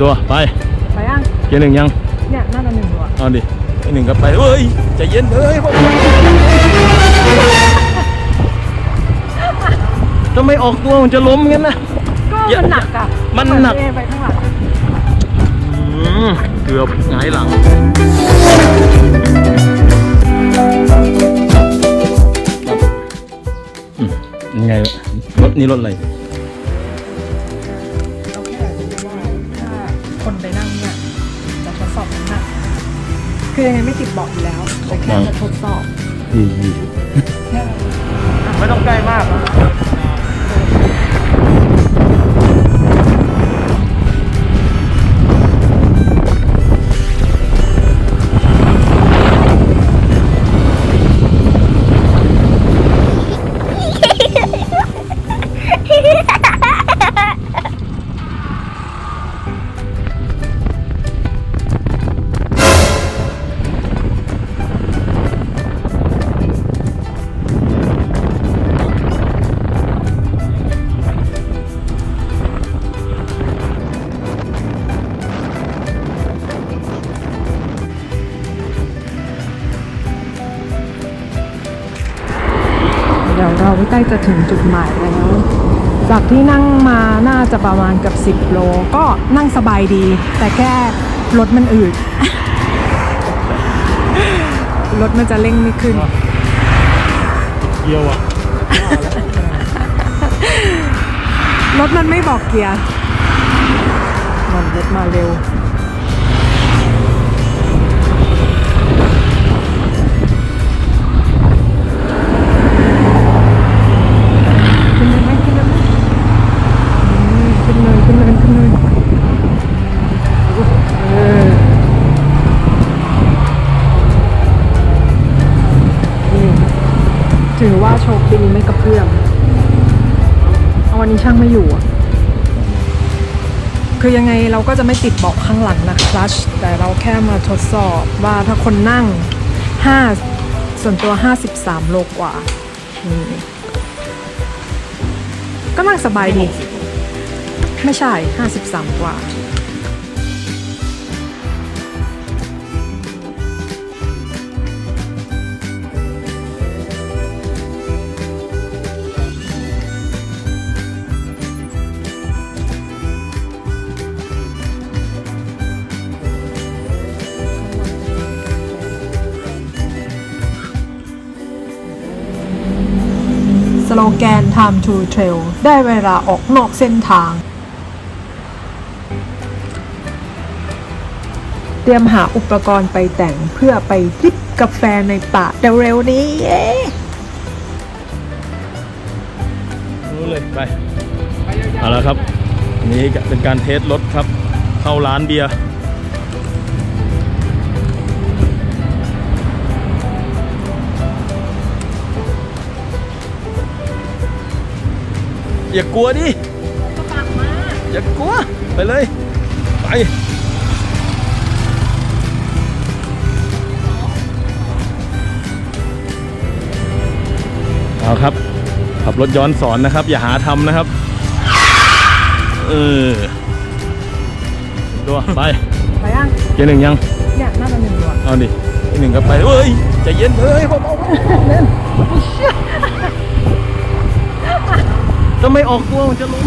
ตัวไปไปยังเกียร์หนึ่งยัง เนี่ยน่าจะหนึ่งตัวเอาดิเกียร์หนึ่งก็ไปเฮ้ยใจเย็นเฮ้ยถ้าไม่ออกตัวมันจะล้มงั้นนะก็อย่ามันหนักอะมันหนักเไปข้างหลังอืมเกือบหงายหลังอืมยังไงรถนี่รถอะไร อบน้ำหนักคือยังไงไม่ติดเบอกอยู่แล้วแต่แค่จะทดสอบยี่ยี่สิบไม่ต้องใกล้มากนะ ดี๋ยวเราใกล้จะถึงจุดหมายแล้ว จากที่นั่งมาน่าจะประมาณเกับ 10 โล ก็นั่งสบายดี แต่แค่รถมันอืดรถมันจะเร่งไม่ขึ้นเกียวอะรถมันไม่บอกเกียร์มันรถมาเร็ว ถือว่าโชคดีไม่กระเพื่อมเอาวันนี้ช่างไม่อยู่อะคือยังไงเราก็จะไม่ติดเบาะข้างหลังนะคลัชแต่เราแค่มาทดสอบว่าถ้าคนนั่ง 5 ส่วนตัว 53 โลกว่า ก็นั่งสบายดี ไม่ใช่ 53 กว่า สโลแกน Time to Trail ได้เวลาออกนอกเส้นทาง เตรียมหาอุปกรณ์ไปแต่งเพื่อไปจิบกาแฟในป่าเร็วๆนี้เย้รู้เลยไป เอาละครับนนี้เป็นการเทสรถครับ เข้าร้านเบียร์ อย่ากลัวดิอย่ากลัว ไปเลย ไป เอาครับ ขับรถย้อนสอนนะครับ อย่าหาทำนะครับ เออตัวไปไปยังเกียร์หนึ่งยังเนี่ยน่าจะหนึ่งตัวเอาดิเกียร์หนึ่งก็ไปเฮ้ยใจเย็นเฮ้ยเบาๆเล่น ทำไมออกตัวมันจะล้ม